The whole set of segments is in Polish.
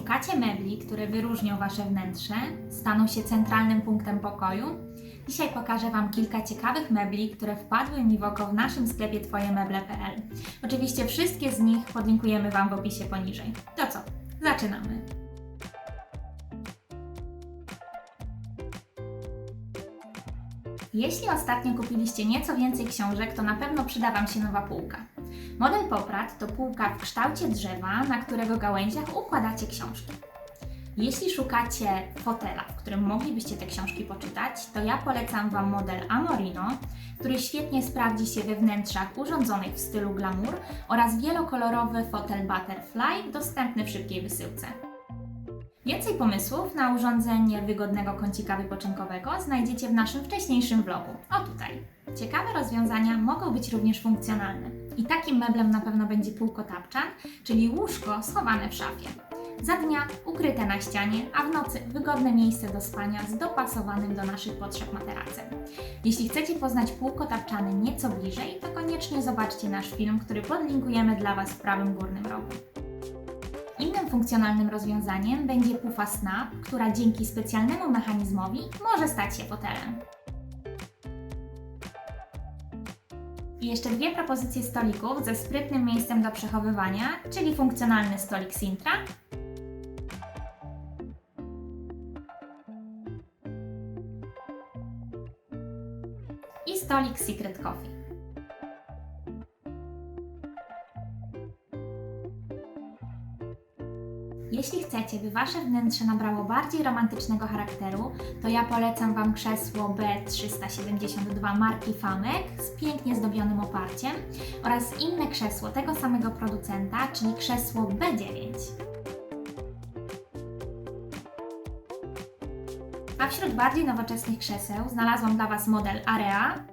Szukacie mebli, które wyróżnią Wasze wnętrze, staną się centralnym punktem pokoju? Dzisiaj pokażę Wam kilka ciekawych mebli, które wpadły mi w oko w naszym sklepie twojemeble.pl. Oczywiście wszystkie z nich podlinkujemy Wam w opisie poniżej. To co? Zaczynamy! Jeśli ostatnio kupiliście nieco więcej książek, to na pewno przyda Wam się nowa półka. Model Poprad to półka w kształcie drzewa, na którego gałęziach układacie książki. Jeśli szukacie fotela, w którym moglibyście te książki poczytać, to ja polecam Wam model Amorino, który świetnie sprawdzi się we wnętrzach urządzonych w stylu glamour oraz wielokolorowy fotel Butterfly dostępny w szybkiej wysyłce. Więcej pomysłów na urządzenie wygodnego kącika wypoczynkowego znajdziecie w naszym wcześniejszym vlogu. O tutaj. Ciekawe rozwiązania mogą być również funkcjonalne. I takim meblem na pewno będzie półkotapczan, czyli łóżko schowane w szafie. Za dnia ukryte na ścianie, a w nocy wygodne miejsce do spania z dopasowanym do naszych potrzeb materacem. Jeśli chcecie poznać półkotapczany nieco bliżej, to koniecznie zobaczcie nasz film, który podlinkujemy dla Was w prawym górnym rogu. Innym funkcjonalnym rozwiązaniem będzie pufa Snap, która dzięki specjalnemu mechanizmowi może stać się fotelem. I jeszcze dwie propozycje stolików ze sprytnym miejscem do przechowywania, czyli funkcjonalny stolik Sintra i stolik Secret Coffee. Jeśli chcecie, by Wasze wnętrze nabrało bardziej romantycznego charakteru, to ja polecam Wam krzesło B372 marki Famek z pięknie zdobionym oparciem oraz inne krzesło tego samego producenta, czyli krzesło B9. A wśród bardziej nowoczesnych krzeseł znalazłam dla Was model Area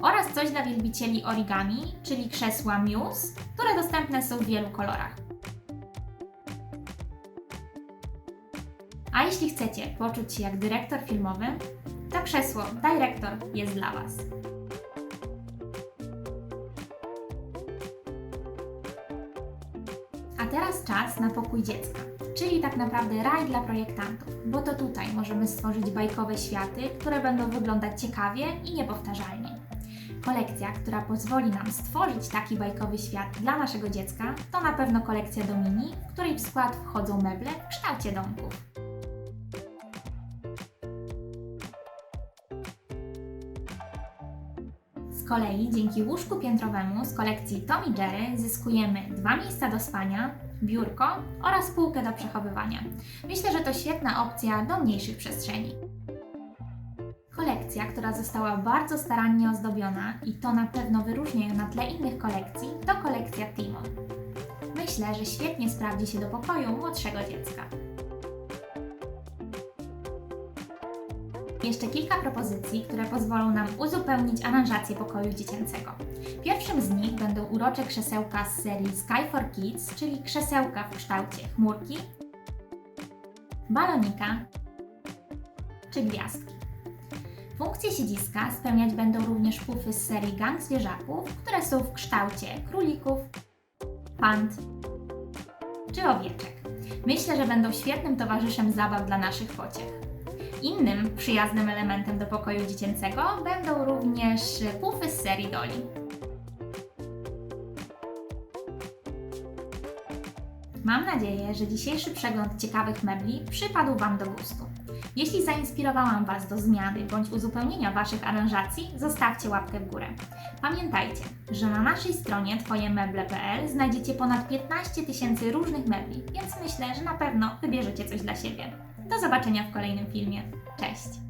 oraz coś dla wielbicieli origami, czyli krzesła Muse, które dostępne są w wielu kolorach. A jeśli chcecie poczuć się jak dyrektor filmowy, to krzesło Director jest dla Was. A teraz czas na pokój dziecka, czyli tak naprawdę raj dla projektantów, bo to tutaj możemy stworzyć bajkowe światy, które będą wyglądać ciekawie i niepowtarzalnie. Kolekcja, która pozwoli nam stworzyć taki bajkowy świat dla naszego dziecka, to na pewno kolekcja Domini, w której w skład wchodzą meble w kształcie domków. Z kolei dzięki łóżku piętrowemu z kolekcji Tommy Jerry zyskujemy dwa miejsca do spania, biurko oraz półkę do przechowywania. Myślę, że to świetna opcja do mniejszych przestrzeni. Kolekcja, która została bardzo starannie ozdobiona i to na pewno wyróżnia ją na tle innych kolekcji, to kolekcja Timo. Myślę, że świetnie sprawdzi się do pokoju młodszego dziecka. Jeszcze kilka propozycji, które pozwolą nam uzupełnić aranżację pokoju dziecięcego. Pierwszym z nich będą urocze krzesełka z serii Sky for Kids, czyli krzesełka w kształcie chmurki, balonika czy gwiazdki. Funkcje siedziska spełniać będą również pufy z serii Gang Zwierzaków, które są w kształcie królików, pand czy owieczek. Myślę, że będą świetnym towarzyszem zabaw dla naszych pociech. Innym przyjaznym elementem do pokoju dziecięcego będą również pufy z serii Doli. Mam nadzieję, że dzisiejszy przegląd ciekawych mebli przypadł Wam do gustu. Jeśli zainspirowałam Was do zmiany bądź uzupełnienia Waszych aranżacji, zostawcie łapkę w górę. Pamiętajcie, że na naszej stronie twojemeble.pl znajdziecie ponad 15 tysięcy różnych mebli, więc myślę, że na pewno wybierzecie coś dla siebie. Do zobaczenia w kolejnym filmie. Cześć!